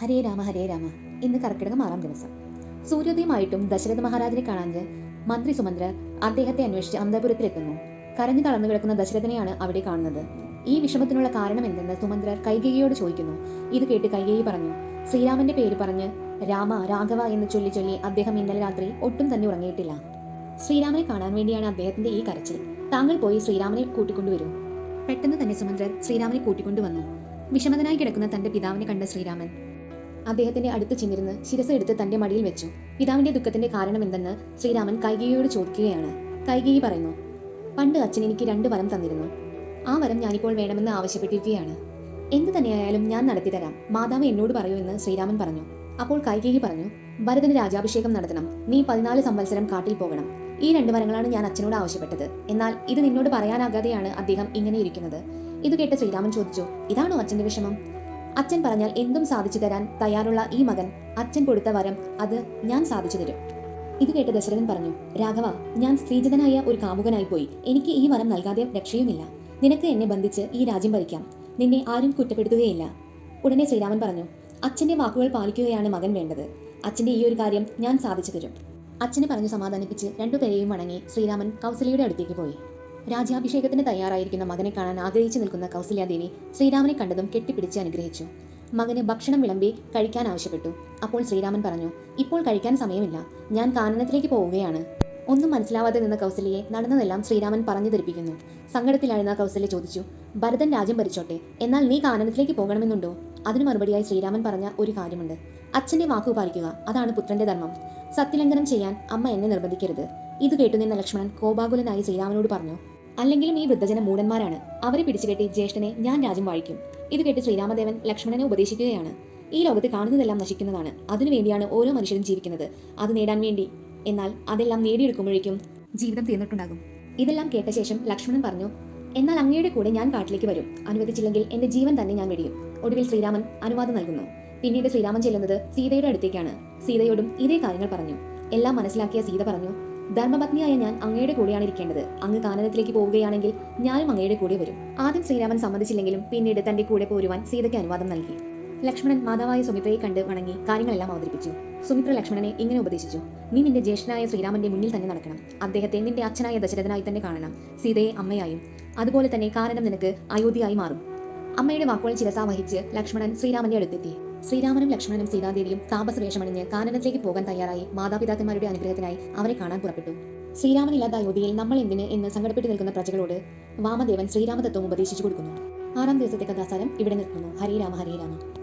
ഹരേ രാമ ഹരേ രാമ. ഇന്ന് കർക്കിടകം ആറാം ദിവസം. സൂര്യോദയമായിട്ടും ദശരഥ മഹാരാജനെ കാണാൻ മന്ത്രി സുമന്ത്രർ അദ്ദേഹത്തെ അന്വേഷിച്ച് അന്തപുരത്തിലെത്തുന്നു. കരഞ്ഞു തളർന്നു കിടക്കുന്ന ദശരഥനെയാണ് അവിടെ കാണുന്നത്. ഈ വിഷമത്തിനുള്ള കാരണം എന്തെന്ന് സുമന്ത്രർ കൈകേയിയോട് ചോദിക്കുന്നു. ഇത് കേട്ട് കൈകേയി പറഞ്ഞു. ശ്രീരാമന്റെ പേര് പറഞ്ഞ് രാമ രാഘവ എന്ന് ചൊല്ലി ചൊല്ലി അദ്ദേഹം ഇന്നലെ രാത്രി ഒട്ടും തന്നെ ഉറങ്ങിയിട്ടില്ല. ശ്രീരാമനെ കാണാൻ വേണ്ടിയാണ് അദ്ദേഹത്തിന്റെ ഈ കരച്ചിൽ. താങ്കൾ പോയി ശ്രീരാമനെ കൂട്ടിക്കൊണ്ടുവരൂ പെട്ടെന്ന് തന്നെ സുമന്ത്രർ ശ്രീരാമനെ കൂട്ടിക്കൊണ്ടുവന്നു വിഷമതനായി കിടക്കുന്ന തന്റെ പിതാവിനെ കണ്ട ശ്രീരാമൻ അദ്ദേഹത്തിന്റെ അടുത്ത് ചെന്നിരുന്ന് ശിരസ് എടുത്ത് തന്റെ മടിയിൽ വെച്ചു. പിതാവിന്റെ ദുഃഖത്തിന്റെ കാരണം എന്തെന്ന് ശ്രീരാമൻ കൈകേയിയോട് ചോദിക്കുകയാണ്. കൈകേയി പറയുന്നു പണ്ട് അച്ഛൻ എനിക്ക് രണ്ട് വരം തന്നിരുന്നു. ആ വരം ഞാനിപ്പോൾ വേണമെന്ന് ആവശ്യപ്പെട്ടിരിക്കുകയാണ്. എന്ത് തന്നെയായാലും ഞാൻ നടത്തി തരാം. മാതാവ് എന്നോട് പറയൂ എന്ന് ശ്രീരാമൻ പറഞ്ഞു. അപ്പോൾ കൈകേയി പറഞ്ഞു ഭരതന് രാജാഭിഷേകം നടത്തണം. നീ പതിനാല് സംവത്സരം കാട്ടിൽ പോകണം. ഈ രണ്ട് വരങ്ങളാണ് ഞാൻ അച്ഛനോട് ആവശ്യപ്പെട്ടത്. എന്നാൽ ഇത് നിന്നോട് പറയാനാകാതെയാണ് അദ്ദേഹം ഇങ്ങനെ ഇരിക്കുന്നത്. ഇത് കേട്ട ശ്രീരാമൻ ചോദിച്ചു ഇതാണോ അച്ഛന്റെ വിഷമം? അച്ഛൻ പറഞ്ഞാൽ എന്തും സാധിച്ചു തരാൻ തയ്യാറുള്ള ഈ മകൻ അച്ഛൻ കൊടുത്ത വരം അത് ഞാൻ സാധിച്ചു തരും. ഇത് കേട്ട് ദശരഥൻ പറഞ്ഞു രാഘവ ഞാൻ സ്ത്രീജിതനായ ഒരു കാമുകനായി പോയി. എനിക്ക് ഈ വരം നൽകാതെ രക്ഷയുമില്ല. നിനക്ക് എന്നെ ബന്ധിച്ച് ഈ രാജ്യം ഭരിക്കാം. നിന്നെ ആരും കുറ്റപ്പെടുത്തുകയില്ല. ഉടനെ ശ്രീരാമൻ പറഞ്ഞു അച്ഛന്റെ വാക്കുകൾ പാലിക്കുകയാണ് മകൻ വേണ്ടത്. അച്ഛന്റെ ഈ ഒരു കാര്യം ഞാൻ സാധിച്ചു തരും. അച്ഛനെ പറഞ്ഞു സമാധാനിപ്പിച്ച് രണ്ടുപേരെയും വണങ്ങി ശ്രീരാമൻ കൗസലയുടെ അടുത്തേക്ക് പോയി. രാജ്യാഭിഷേകത്തിന് തയ്യാറായിരിക്കുന്ന മകനെ കാണാൻ ആഗ്രഹിച്ചു നിൽക്കുന്ന കൗസല്യാദേവി ശ്രീരാമനെ കണ്ടതും കെട്ടിപ്പിടിച്ച് അനുഗ്രഹിച്ചു. മകന് ഭക്ഷണം വിളമ്പി കഴിക്കാൻ ആവശ്യപ്പെട്ടു. അപ്പോൾ ശ്രീരാമൻ പറഞ്ഞു ഇപ്പോൾ കഴിക്കാൻ സമയമില്ല. ഞാൻ കാനനത്തിലേക്ക് പോവുകയാണ്. ഒന്നും മനസ്സിലാവാതെ നിന്ന കൗസല്യയെ നടന്നതെല്ലാം ശ്രീരാമൻ പറഞ്ഞു ധരിപ്പിക്കുന്നു. സങ്കടത്തിലായിരുന്ന കൗസല്യ ചോദിച്ചു ഭരതൻ രാജ്യം ഭരിച്ചോട്ടെ. എന്നാൽ നീ കാനനത്തിലേക്ക് പോകണമെന്നുണ്ടോ? അതിനു മറുപടിയായി ശ്രീരാമൻ പറഞ്ഞ ഒരു കാര്യമുണ്ട്. അച്ഛന്റെ വാക്കു പാലിക്കുക. അതാണ് പുത്രന്റെ ധർമ്മം. സത്യലംഘനം ചെയ്യാൻ അമ്മ എന്നെ നിർബന്ധിക്കരുത്. ഇത് കേട്ടുനിന്ന ലക്ഷ്മണൻ കോപാകുലനായി ശ്രീരാമനോട് പറഞ്ഞു അല്ലെങ്കിലും ഈ വൃദ്ധജന മൂടന്മാരാണ്. അവരെ പിടിച്ചുകെട്ടി ജ്യേഷ്ഠനെ ഞാൻ രാജ്യം വാഴിക്കും. ഇത് കേട്ട് ശ്രീരാമദേവൻ ലക്ഷ്മണനെ ഉപദേശിക്കുകയാണ്. ഈ ലോകത്ത് കാണുന്നതെല്ലാം നശിക്കുന്നതാണ്. അതിനുവേണ്ടിയാണ് ഓരോ മനുഷ്യരും ജീവിക്കുന്നത്. അത് നേടാൻ വേണ്ടി. എന്നാൽ അതെല്ലാം നേടിയെടുക്കുമ്പോഴേക്കും ജീവിതം തീർന്നിട്ടുണ്ടാകും. ഇതെല്ലാം കേട്ട ശേഷം ലക്ഷ്മണൻ പറഞ്ഞു എന്നാൽ അങ്ങയുടെ കൂടെ ഞാൻ കാട്ടിലേക്ക് വരും. അനുവദിച്ചില്ലെങ്കിൽ എന്റെ ജീവൻ തന്നെ ഞാൻ വെടിയും. ഒടുവിൽ ശ്രീരാമൻ അനുവാദം നൽകുന്നു. പിന്നീട് ശ്രീരാമൻ ചെല്ലുന്നത് സീതയുടെ അടുത്തേക്കാണ്. സീതയോടും ഇതേ കാര്യങ്ങൾ പറഞ്ഞു. എല്ലാം മനസ്സിലാക്കിയ സീത പറഞ്ഞു ധർമ്മപത്നിയായ ഞാൻ അങ്ങയുടെ കൂടെയാണ് ഇരിക്കേണ്ടത് അങ്ങ് കാനനത്തിലേക്ക് പോവുകയാണെങ്കിൽ ഞാനും അങ്ങയുടെ കൂടെ വരും. ആദ്യം ശ്രീരാമൻ സമ്മതിച്ചില്ലെങ്കിലും പിന്നീട് തന്റെ കൂടെ പോരുവാൻ സീതയ്ക്ക് അനുവാദം നൽകി. ലക്ഷ്മണൻ മാതാവായ സുമിത്രയെ കണ്ട് വണങ്ങി കാര്യങ്ങളെല്ലാം അവതരിപ്പിച്ചു. സുമിത്ര ലക്ഷ്മണനെ ഇങ്ങനെ ഉപദേശിച്ചു. നീ നിന്റെ ജ്യേഷ്ഠനായ ശ്രീരാമന്റെ മുന്നിൽ തന്നെ നടക്കണം. അദ്ദേഹത്തെ നിന്റെ അച്ഛനായ ദശരഥനായി തന്നെ കാണണം. സീതയെ അമ്മയായും അതുപോലെ തന്നെ കാരണം നിനക്ക് അയോധ്യയായി മാറും. അമ്മയുടെ വാക്കുകൾ ചിരസാവഹിച്ച് ലക്ഷ്മണൻ ശ്രീരാമന്റെ അടുത്തെത്തി. ശ്രീരാമനും ലക്ഷ്മണനും സീതാദേവിയും താപസ വേഷമണിഞ്ഞ് കാനനത്തിലേക്ക് പോകാൻ തയ്യാറായി മാതാപിതാക്കന്മാരുടെ അനുഗ്രഹത്തിനായി അവരെ കാണാൻ പുറപ്പെട്ടു. ശ്രീരാമനില്ലാത്ത അയോധ്യയിൽ നമ്മൾ എന്തിന് എന്ന് സങ്കടപ്പെട്ട് നിൽക്കുന്ന പ്രജകളോട് വാമദേവൻ ശ്രീരാമതത്വം ഉപദേശിച്ചു കൊടുക്കുന്നു. ആറാം ദിവസത്തെ കഥാസാരം ഇവിടെ നിൽക്കുന്നു ഹരേ രാമ.